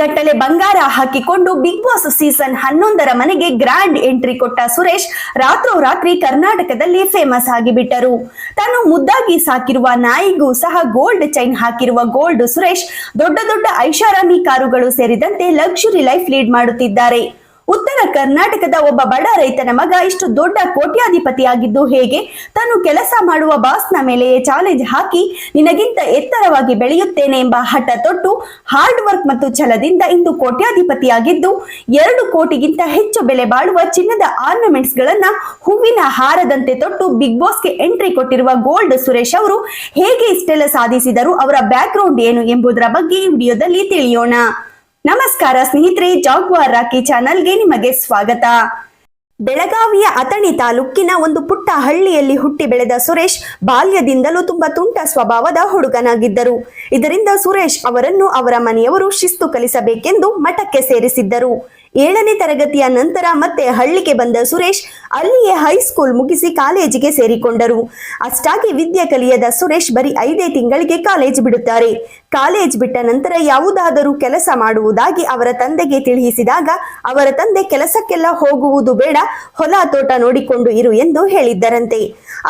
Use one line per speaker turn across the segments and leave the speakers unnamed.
ಗಟ್ಟಲೆ ಬಂಗಾರ ಹಾಕಿಕೊಂಡು ಬಿಗ್ ಬಾಸ್ ಸೀಸನ್ ಹನ್ನೊಂದರ ಮನೆಗೆ ಗ್ರ್ಯಾಂಡ್ ಎಂಟ್ರಿ ಕೊಟ್ಟ ಸುರೇಶ್ ರಾತ್ರೋರಾತ್ರಿ ಕರ್ನಾಟಕದಲ್ಲಿ ಫೇಮಸ್ ಆಗಿಬಿಟ್ಟರು ತಾನು ಮುದ್ದಾಗಿ ಸಾಕಿರುವ ನಾಯಿಗೂ ಸಹ ಗೋಲ್ಡ್ ಚೈನ್ ಹಾಕಿರುವ ಗೋಲ್ಡ್ ಸುರೇಶ್ ದೊಡ್ಡ ದೊಡ್ಡ ಐಷಾರಾಮಿ ಕಾರುಗಳು ಸೇರಿದಂತೆ ಲಕ್ಸುರಿ ಲೈಫ್ ಲೀಡ್ ಮಾಡುತ್ತಿದ್ದಾರೆ. ಉತ್ತರ ಕರ್ನಾಟಕದ ಒಬ್ಬ ಬಡ ರೈತನ ಮಗ ಇಷ್ಟು ದೊಡ್ಡ ಕೋಟ್ಯಾಧಿಪತಿಯಾಗಿದ್ದು ಹೇಗೆ? ತಾನು ಕೆಲಸ ಮಾಡುವ ಬಾಸ್ನ ಮೇಲೆಯೇ ಚಾಲೆಂಜ್ ಹಾಕಿ ನಿನಗಿಂತ ಎತ್ತರವಾಗಿ ಬೆಳೆಯುತ್ತೇನೆ ಎಂಬ ಹಠ ತೊಟ್ಟು ಹಾರ್ಡ್ ವರ್ಕ್ ಮತ್ತು ಛಲದಿಂದ ಇಂದು ಕೋಟ್ಯಾಧಿಪತಿಯಾಗಿದ್ದು, ಎರಡು ಕೋಟಿಗಿಂತ ಹೆಚ್ಚು ಬೆಲೆ ಬಾಳುವ ಚಿನ್ನದ ಆರ್ನಮೆಂಟ್ಸ್ ಗಳನ್ನ ಹೂವಿನ ಹಾರದಂತೆ ತೊಟ್ಟು ಬಿಗ್ ಬಾಸ್ಗೆ ಎಂಟ್ರಿ ಕೊಟ್ಟಿರುವ ಗೋಲ್ಡ್ ಸುರೇಶ್ ಅವರು ಹೇಗೆ ಇಷ್ಟೆಲ್ಲ ಸಾಧಿಸಿದರು, ಅವರ ಬ್ಯಾಕ್ ಏನು ಎಂಬುದರ ಬಗ್ಗೆ ವಿಡಿಯೋದಲ್ಲಿ ತಿಳಿಯೋಣ. ನಮಸ್ಕಾರ ಸ್ನೇಹಿತರೆ, ಜಾಗ್ವಾರ್ ರಾಕಿ ಚಾನಲ್ಗೆ ನಿಮಗೆ ಸ್ವಾಗತ. ಬೆಳಗಾವಿಯ ಅಥಣಿ ತಾಲೂಕಿನ ಒಂದು ಪುಟ್ಟ ಹಳ್ಳಿಯಲ್ಲಿ ಹುಟ್ಟಿ ಬೆಳೆದ ಸುರೇಶ್ ಬಾಲ್ಯದಿಂದಲೂ ತುಂಬಾ ತುಂಟ ಸ್ವಭಾವದ ಹುಡುಗನಾಗಿದ್ದರು. ಇದರಿಂದ ಸುರೇಶ್ ಅವರನ್ನು ಅವರ ಮನೆಯವರು ಶಿಸ್ತು ಕಲಿಸಬೇಕೆಂದು ಮಠಕ್ಕೆ ಸೇರಿಸಿದ್ದರು. ಏಳನೇ ತರಗತಿಯ ನಂತರ ಮತ್ತೆ ಹಳ್ಳಿಗೆ ಬಂದ ಸುರೇಶ್ ಅಲ್ಲಿಯೇ ಹೈಸ್ಕೂಲ್ ಮುಗಿಸಿ ಕಾಲೇಜಿಗೆ ಸೇರಿಕೊಂಡರು. ಅಷ್ಟಾಗಿ ವಿದ್ಯೆ ಕಲಿಯದ ಸುರೇಶ್ ಬರೀ ಐದೇ ತಿಂಗಳಿಗೆ ಕಾಲೇಜ್ ಬಿಡುತ್ತಾರೆ. ಕಾಲೇಜ್ ಬಿಟ್ಟ ನಂತರ ಯಾವುದಾದರೂ ಕೆಲಸ ಮಾಡುವುದಾಗಿ ಅವರ ತಂದೆಗೆ ತಿಳಿಸಿದಾಗ ಅವರ ತಂದೆ ಕೆಲಸಕ್ಕೆಲ್ಲ ಹೋಗುವುದು ಬೇಡ, ಹೊಲ ತೋಟ ನೋಡಿಕೊಂಡು ಇರು ಎಂದು ಹೇಳಿದ್ದರಂತೆ.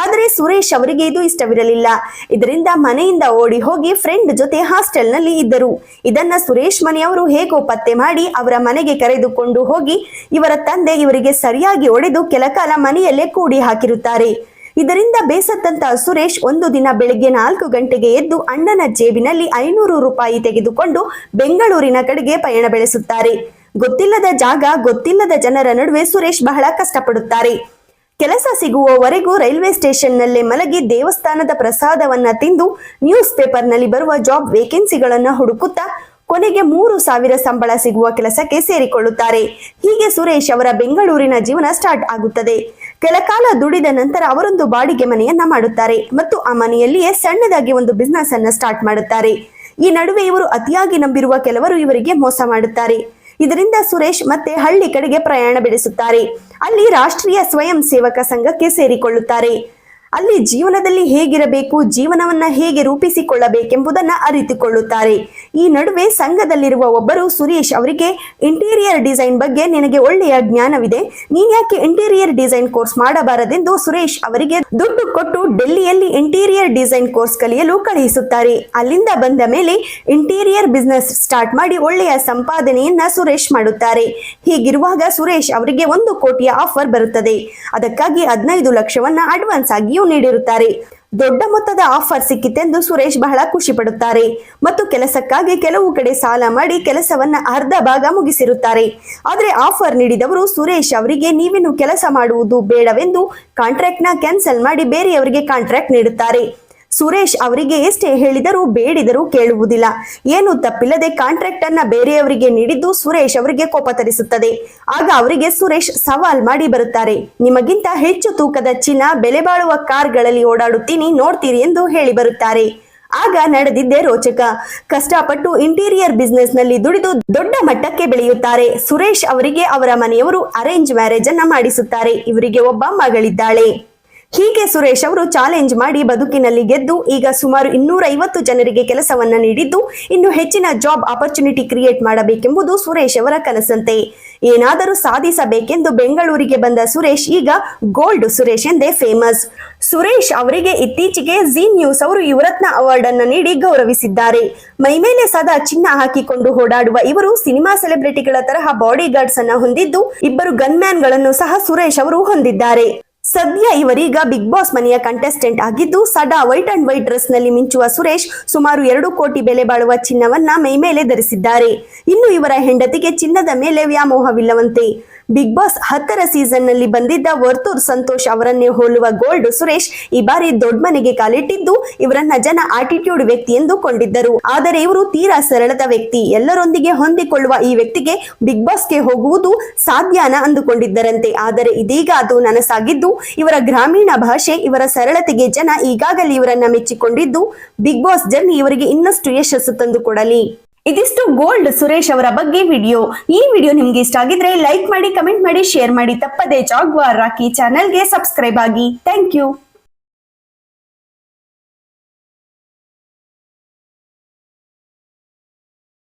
ಆದರೆ ಸುರೇಶ್ ಅವರಿಗೆ ಇದು ಇಷ್ಟವಿರಲಿಲ್ಲ. ಇದರಿಂದ ಮನೆಯಿಂದ ಓಡಿ ಹೋಗಿ ಫ್ರೆಂಡ್ ಜೊತೆ ಹಾಸ್ಟೆಲ್ನಲ್ಲಿ ಇದ್ದರು. ಇದನ್ನ ಸುರೇಶ್ ಮನೆಯವರು ಹೇಗೋ ಪತ್ತೆ ಮಾಡಿ ಅವರ ಮನೆಗೆ ಕರೆದುಕೊಂಡು ಹೋಗಿ ಇವರ ತಂದೆ ಇವರಿಗೆ ಸರಿಯಾಗಿ ಒಡೆದು ಕೆಲಕಾಲ ಮನೆಯಲ್ಲೇ ಕೂಡಿ ಹಾಕಿರುತ್ತಾರೆ. ಇದರಿಂದ ಬೇಸತ್ತಂತ ಸುರೇಶ್ ಒಂದು ದಿನ ಬೆಳಿಗ್ಗೆ ನಾಲ್ಕು ಗಂಟೆಗೆ ಎದ್ದು ಅಣ್ಣನ ಜೇಬಿನಲ್ಲಿ ಐನೂರು ರೂಪಾಯಿ ತೆಗೆದುಕೊಂಡು ಬೆಂಗಳೂರಿನ ಕಡೆಗೆ ಪಯಣ ಬೆಳೆಸುತ್ತಾರೆ. ಗೊತ್ತಿಲ್ಲದ ಜಾಗ, ಗೊತ್ತಿಲ್ಲದ ಜನರ ನಡುವೆ ಸುರೇಶ್ ಬಹಳ ಕಷ್ಟಪಡುತ್ತಾರೆ. ಕೆಲಸ ಸಿಗುವವರೆಗೂ ರೈಲ್ವೆ ಸ್ಟೇಷನ್ನಲ್ಲೇ ಮಲಗಿ ದೇವಸ್ಥಾನದ ಪ್ರಸಾದವನ್ನ ತಿಂದು ನ್ಯೂಸ್ ಪೇಪರ್ನಲ್ಲಿ ಬರುವ ಜಾಬ್ ವೇಕೆನ್ಸಿಗಳನ್ನು ಹುಡುಕುತ್ತಾ ಕೊನೆಗೆ ಮೂರು ಸಾವಿರ ಸಂಬಳ ಸಿಗುವ ಕೆಲಸಕ್ಕೆ ಸೇರಿಕೊಳ್ಳುತ್ತಾರೆ. ಹೀಗೆ ಸುರೇಶ್ ಅವರ ಬೆಂಗಳೂರಿನ ಜೀವನ ಸ್ಟಾರ್ಟ್ ಆಗುತ್ತದೆ. ಕೆಲಕಾಲ ದುಡಿದ ನಂತರ ಅವರೊಂದು ಬಾಡಿಗೆ ಮನೆಯನ್ನ ಮಾಡುತ್ತಾರೆ ಮತ್ತು ಆ ಮನೆಯಲ್ಲಿಯೇ ಸಣ್ಣದಾಗಿ ಒಂದು ಬಿಸ್ನೆಸ್ ಅನ್ನ ಸ್ಟಾರ್ಟ್ ಮಾಡುತ್ತಾರೆ. ಈ ನಡುವೆ ಇವರು ಅತಿಯಾಗಿ ನಂಬಿರುವ ಕೆಲವರು ಇವರಿಗೆ ಮೋಸ ಮಾಡುತ್ತಾರೆ. ಇದರಿಂದ ಸುರೇಶ್ ಮತ್ತೆ ಹಳ್ಳಿ ಕಡೆಗೆ ಪ್ರಯಾಣ ಬೆಳೆಸುತ್ತಾರೆ. ಅಲ್ಲಿ ರಾಷ್ಟ್ರೀಯ ಸ್ವಯಂ ಸೇವಕ ಸಂಘಕ್ಕೆ ಸೇರಿಕೊಳ್ಳುತ್ತಾರೆ. ಅಲ್ಲಿ ಜೀವನದಲ್ಲಿ ಹೇಗಿರಬೇಕು, ಜೀವನವನ್ನ ಹೇಗೆ ರೂಪಿಸಿಕೊಳ್ಳಬೇಕೆಂಬುದನ್ನ ಅರಿತುಕೊಳ್ಳುತ್ತಾರೆ. ಈ ನಡುವೆ ಸಂಘದಲ್ಲಿರುವ ಒಬ್ಬರು ಸುರೇಶ್ ಅವರಿಗೆ ಇಂಟೀರಿಯರ್ ಡಿಸೈನ್ ಬಗ್ಗೆ ನಿನಗೆ ಒಳ್ಳೆಯ ಜ್ಞಾನವಿದೆ. ನೀನ್ಯಾಕೆ ಇಂಟೀರಿಯರ್ ಡಿಸೈನ್ ಕೋರ್ಸ್ ಮಾಡಬಾರದೆಂದು ಸುರೇಶ್ ಅವರಿಗೆ ದುಡ್ಡು ಕೊಟ್ಟು ಡೆಲ್ಲಿಯಲ್ಲಿ ಇಂಟೀರಿಯರ್ ಡಿಸೈನ್ ಕೋರ್ಸ್ ಕಲಿಯಲು ಕಳುಹಿಸುತ್ತಾರೆ ಅಲ್ಲಿಂದ ಬಂದ ಮೇಲೆ ಇಂಟೀರಿಯರ್ ಬಿಸ್ನೆಸ್ ಸ್ಟಾರ್ಟ್ ಮಾಡಿ ಒಳ್ಳೆಯ ಸಂಪಾದನೆಯನ್ನ ಸುರೇಶ್ ಮಾಡುತ್ತಾರೆ. ಹೀಗಿರುವಾಗ ಸುರೇಶ್ ಅವರಿಗೆ ಒಂದು ಕೋಟಿಯ ಆಫರ್ ಬರುತ್ತದೆ. ಅದಕ್ಕಾಗಿ ಹದಿನೈದು ಲಕ್ಷವನ್ನ ಅಡ್ವಾನ್ಸ್ ಆಗಿಯೂ ನೀಡಿರುತ್ತಾರೆ. ದೊಡ್ಡ ಮೊತ್ತದ ಆಫರ್ ಸಿಕ್ಕಿತೆಂದು ಸುರೇಶ್ ಬಹಳ ಖುಷಿ ಪಡುತ್ತಾರೆ. ಮತ್ತು ಕೆಲಸಕ್ಕಾಗಿ ಕೆಲವು ಕಡೆ ಸಾಲ ಮಾಡಿ ಕೆಲಸವನ್ನ ಅರ್ಧ ಭಾಗ ಮುಗಿಸಿರುತ್ತಾರೆ. ಆದರೆ ಆಫರ್ ನೀಡಿದವರು ಸುರೇಶ್ ಅವರಿಗೆ ನೀವೇನು ಕೆಲಸ ಮಾಡುವುದು ಬೇಡವೆಂದು ಕಾಂಟ್ರಾಕ್ಟ್ನ ಕ್ಯಾನ್ಸಲ್ ಮಾಡಿ ಬೇರೆಯವರಿಗೆ ಕಾಂಟ್ರಾಕ್ಟ್ ನೀಡುತ್ತಾರೆ. ಸುರೇಶ್ ಅವರಿಗೆ ಎಷ್ಟೇ ಹೇಳಿದರೂ ಬೇಡಿದರೂ ಕೇಳುವುದಿಲ್ಲ. ಏನು ತಪ್ಪಿಲ್ಲದೆ ಕಾಂಟ್ರಾಕ್ಟ್ ಅನ್ನ ಬೇರೆಯವರಿಗೆ ನೀಡಿದ್ದು ಸುರೇಶ್ ಅವರಿಗೆ ಕೋಪ ತರಿಸುತ್ತದೆ. ಆಗ ಅವರಿಗೆ ಸುರೇಶ್ ಸವಾಲ್ ಮಾಡಿ ಬರುತ್ತಾರೆ. ನಿಮಗಿಂತ ಹೆಚ್ಚು ತೂಕದ ಚಿನ್ನ ಬೆಲೆ ಬಾಳುವ ಕಾರ್ಗಳಲ್ಲಿ ಓಡಾಡುತ್ತೀನಿ, ನೋಡ್ತೀರಿ ಎಂದು ಹೇಳಿ ಬರುತ್ತಾರೆ. ಆಗ ನಡೆದಿದ್ದೇ ರೋಚಕ. ಕಷ್ಟಪಟ್ಟು ಇಂಟೀರಿಯರ್ ಬಿಸ್ನೆಸ್ನಲ್ಲಿ ದುಡಿದು ದೊಡ್ಡ ಮಟ್ಟಕ್ಕೆ ಬೆಳೆಯುತ್ತಾರೆ. ಸುರೇಶ್ ಅವರಿಗೆ ಅವರ ಮನೆಯವರು ಅರೇಂಜ್ ಮ್ಯಾರೇಜ್ ಅನ್ನ ಮಾಡಿಸುತ್ತಾರೆ. ಇವರಿಗೆ ಒಬ್ಬ ಮಗಳಿದ್ದಾಳೆ. ಹೀಗೆ ಸುರೇಶ್ ಅವರು ಚಾಲೆಂಜ್ ಮಾಡಿ ಬದುಕಿನಲ್ಲಿ ಗೆದ್ದು ಈಗ ಸುಮಾರು ಇನ್ನೂರ ಐವತ್ತು ಜನರಿಗೆ ಕೆಲಸವನ್ನ ನೀಡಿದ್ದು, ಇನ್ನು ಹೆಚ್ಚಿನ ಜಾಬ್ ಆಪರ್ಚುನಿಟಿ ಕ್ರಿಯೇಟ್ ಮಾಡಬೇಕೆಂಬುದು ಸುರೇಶ್ ಅವರ ಕನಸಂತೆ. ಏನಾದರೂ ಸಾಧಿಸಬೇಕೆಂದು ಬೆಂಗಳೂರಿಗೆ ಬಂದ ಸುರೇಶ್ ಈಗ ಗೋಲ್ಡ್ ಸುರೇಶ್ ಎಂದೇ ಫೇಮಸ್ ಸುರೇಶ್ ಅವರಿಗೆ ಇತ್ತೀಚೆಗೆ ಜಿ ನ್ಯೂಸ್ ಅವರು ಯುವರತ್ನ ಅವಾರ್ಡ್ ಅನ್ನು ನೀಡಿ ಗೌರವಿಸಿದ್ದಾರೆ. ಮೈಮೇಲೆ ಸದಾ ಚಿನ್ನ ಹಾಕಿಕೊಂಡು ಓಡಾಡುವ ಇವರು ಸಿನಿಮಾ ಸೆಲೆಬ್ರಿಟಿಗಳ ತರಹ ಬಾಡಿ ಗಾರ್ಡ್ಸ್ ಅನ್ನ ಹೊಂದಿದ್ದು, ಇಬ್ಬರು ಗನ್ಮ್ಯಾನ್ಗಳನ್ನು ಸಹ ಸುರೇಶ್ ಅವರು ಹೊಂದಿದ್ದಾರೆ. ಸದ್ಯ ಇವರೀಗ ಬಿಗ್ ಬಾಸ್ ಮನೆಯ ಕಂಟೆಸ್ಟೆಂಟ್ ಆಗಿದ್ದು, ಸದಾ ವೈಟ್ ಅಂಡ್ ವೈಟ್ ಡ್ರೆಸ್ನಲ್ಲಿ ಮಿಂಚುವ ಸುರೇಶ್ ಸುಮಾರು ಎರಡು ಕೋಟಿ ಬೆಲೆ ಬಾಳುವ ಚಿನ್ನವನ್ನ ಮೈಮೇಲೆ ಧರಿಸಿದ್ದಾರೆ. ಇನ್ನು ಇವರ ಹೆಂಡತಿಗೆ ಚಿನ್ನದ ಮೇಲೆ ವ್ಯಾಮೋಹವಿಲ್ಲವಂತೆ. ಬಿಗ್ ಬಾಸ್ ಹತ್ತರ ಸೀಸನ್ನಲ್ಲಿ ಬಂದಿದ್ದ ವರ್ತೂರ್ ಸಂತೋಷ್ ಅವರನ್ನೇ ಹೋಲುವ ಗೋಲ್ಡ್ ಸುರೇಶ್ ಈ ಬಾರಿ ದೊಡ್ಡ ಮನೆಗೆ ಕಾಲಿಟ್ಟಿದ್ದು ಇವರನ್ನ ಜನ ಆಟಿಟ್ಯೂಡ್ ವ್ಯಕ್ತಿ ಎಂದು ಕೊಂಡಿದ್ದರು. ಆದರೆ ಇವರು ತೀರಾ ಸರಳದ ವ್ಯಕ್ತಿ. ಎಲ್ಲರೊಂದಿಗೆ ಹೊಂದಿಕೊಳ್ಳುವ ಈ ವ್ಯಕ್ತಿಗೆ ಬಿಗ್ ಬಾಸ್ಗೆ ಹೋಗುವುದು ಸಾಧ್ಯನ ಅಂದುಕೊಂಡಿದ್ದರಂತೆ. ಆದರೆ ಇದೀಗ ಅದು ನನಸಾಗಿದ್ದು, ಇವರ ಗ್ರಾಮೀಣ ಭಾಷೆ, ಇವರ ಸರಳತೆಗೆ ಜನ ಈಗಾಗಲೇ ಇವರನ್ನ ಮೆಚ್ಚಿಕೊಂಡಿದ್ದು ಬಿಗ್ ಬಾಸ್ ಜರ್ನಿ ಇವರಿಗೆ ಇನ್ನಷ್ಟು ಯಶಸ್ಸು ತಂದುಕೊಡಲಿ ಇದಿಷ್ಟು ಗೋಲ್ಡ್ ಸುರೇಶ್ ಅವರ ಬಗ್ಗೆ ವಿಡಿಯೋ ಈ ವಿಡಿಯೋ ನಿಮ್ಗೆ ಇಷ್ಟ ಆಗಿದ್ರೆ ಲೈಕ್ ಮಾಡಿ ಕಮೆಂಟ್ ಮಾಡಿ ಶೇರ್ ಮಾಡಿ. ತಪ್ಪದೆ ಜಾಗ್ವಾರ್ ರಾಕಿ ಚಾನೆಲ್ಗೆ ಸಬ್ಸ್ಕ್ರೈಬ್ ಆಗಿ. Thank you